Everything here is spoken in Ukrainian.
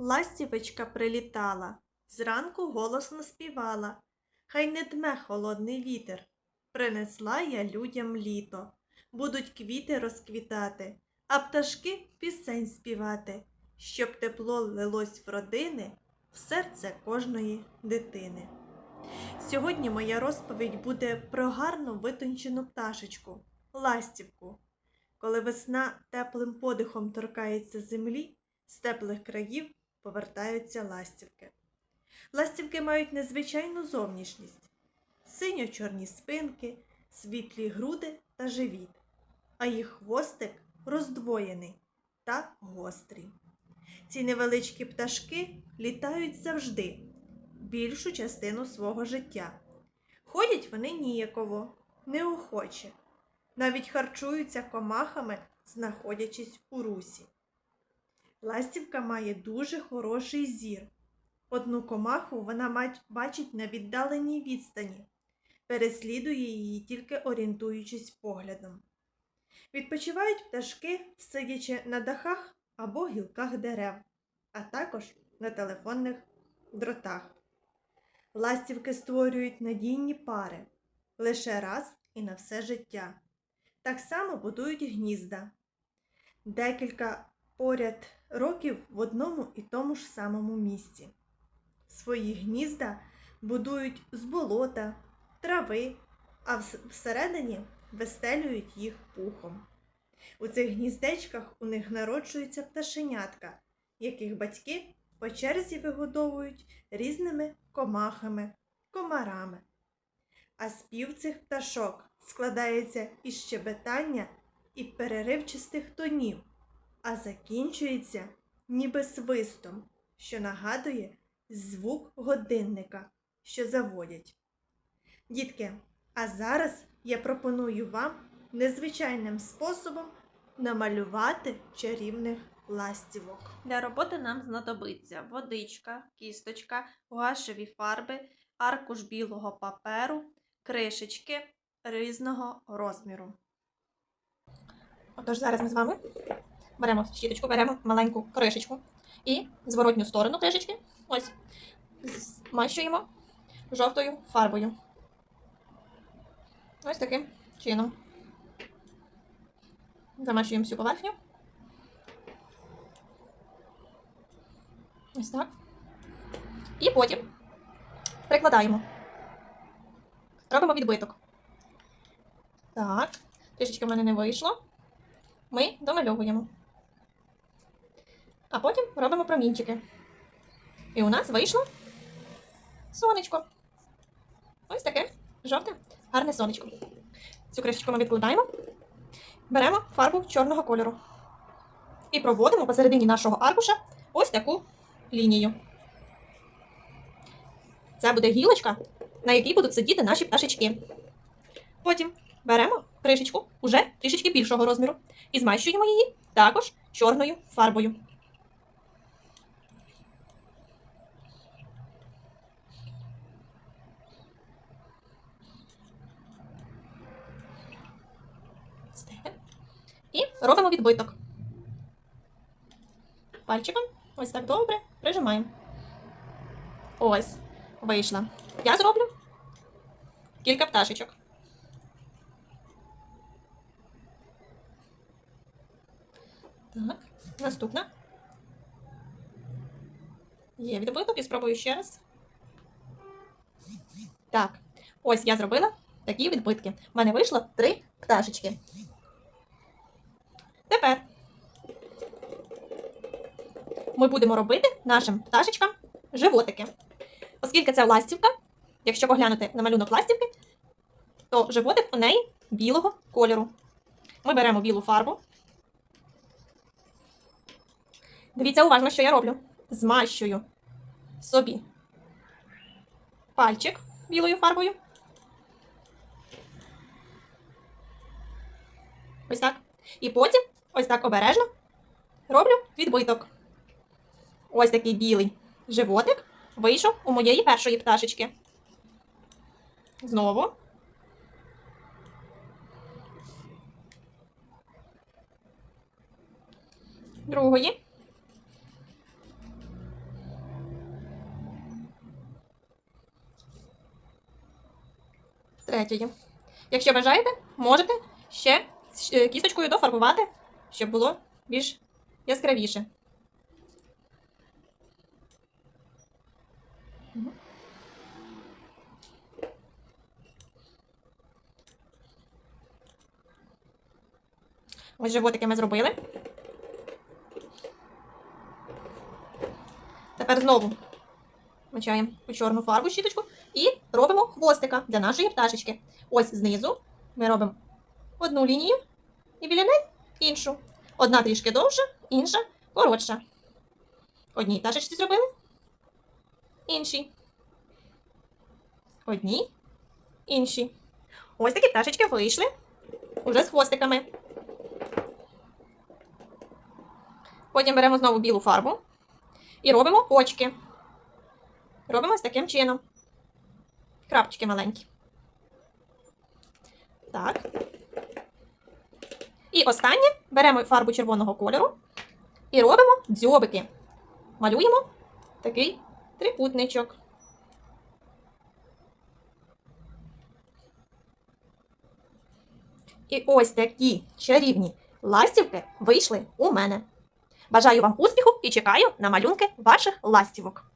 Ластівочка прилітала, зранку голосно співала. Хай не дме холодний вітер. Принесла я людям літо. Будуть квіти розквітати, а пташки пісень співати, щоб тепло лилось в родини, в серце кожної дитини. Сьогодні моя розповідь буде про гарну витончену пташечку, ластівку. Коли весна теплим подихом торкається землі, з теплих країв повертаються ластівки. Ластівки мають незвичайну зовнішність: синьо-чорні спинки, світлі груди та живіт, а їх хвостик роздвоєний та гострий. Ці невеличкі пташки літають завжди, більшу частину свого життя. Ходять вони ніяково, неохоче, навіть харчуються комахами, знаходячись у русі. Ластівка має дуже хороший зір. Одну комаху вона бачить на віддаленій відстані, переслідує її, тільки орієнтуючись поглядом. Відпочивають пташки, сидячи на дахах або гілках дерев, а також на телефонних дротах. Ластівки створюють надійні пари лише раз і на все життя. Так само будують гнізда. Декілька поряд років в одному і тому ж самому місці. Свої гнізда будують з болота, трави, а всередині вистелюють їх пухом. У цих гніздечках у них народжуються пташенятка, яких батьки по черзі вигодовують різними комахами, комарами. А спів цих пташок складається із щебетання і переривчастих тонів, а закінчується ніби свистом, що нагадує звук годинника, що заводять. Дітки, а зараз я пропоную вам незвичайним способом намалювати чарівних ластівок. Для роботи нам знадобиться водичка, кісточка, гуашеві фарби, аркуш білого паперу, кришечки різного розміру. Отож, зараз ми з вами беремо щіточку, беремо маленьку кришечку і зворотню сторону кришечки ось змащуємо жовтою фарбою. Ось таким чином. Замащуємо всю поверхню. Ось так. І потім прикладаємо. Робимо відбиток. Так, трішечки в мене не вийшло ми домальовуємо. А потім робимо промінчики. І у нас вийшло сонечко. Ось таке жовте, гарне сонечко. Цю кришечку ми відкладаємо. Беремо фарбу чорного кольору. І проводимо посередині нашого аркуша ось таку лінію. Це буде гілочка, на якій будуть сидіти наші пташечки. Потім беремо кришечку уже трішечки більшого розміру і змащуємо її також чорною фарбою. Ось так. І робимо відбиток. Пальчиком ось так добре прижимаємо. Ось, вийшла. Я зроблю кілька пташечок. Так, наступна. Є відбиток і спробую ще раз. Так, ось я зробила такі відбитки. У мене вийшло три пташечки. Тепер ми будемо робити нашим пташечкам животики. Оскільки це ластівка, якщо поглянути на малюнок ластівки, то животик у неї білого кольору. Ми беремо білу фарбу. Дивіться уважно, що я роблю. Змащую собі пальчик білою фарбою. Ось так. І потім, Ось так обережно роблю відбиток. Ось такий білий животик вийшов у моєї першої пташечки. Знову. Другої. Третьої. Якщо бажаєте, можете ще е, кісточкою дофарбувати щоб було більш яскравіше. Ось животики ми зробили. Тепер знову мочаємо у чорну фарбу щіточку і робимо хвостика для нашої пташечки. Ось знизу ми робимо одну лінію і біля неї іншу. Одна трішки довша, інша коротша. Одній пташечці зробили, іншій. Одній, іншій. Ось такі пташечки вийшли уже з хвостиками. Потім беремо знову білу фарбу і робимо очки. Робимо ось таким чином. Крапочки маленькі. Так. І останнє беремо фарбу червоного кольору і робимо дзьобики. Малюємо такий трикутничок. І ось такі чарівні ластівки вийшли у мене. Бажаю вам успіху і чекаю на малюнки ваших ластівок.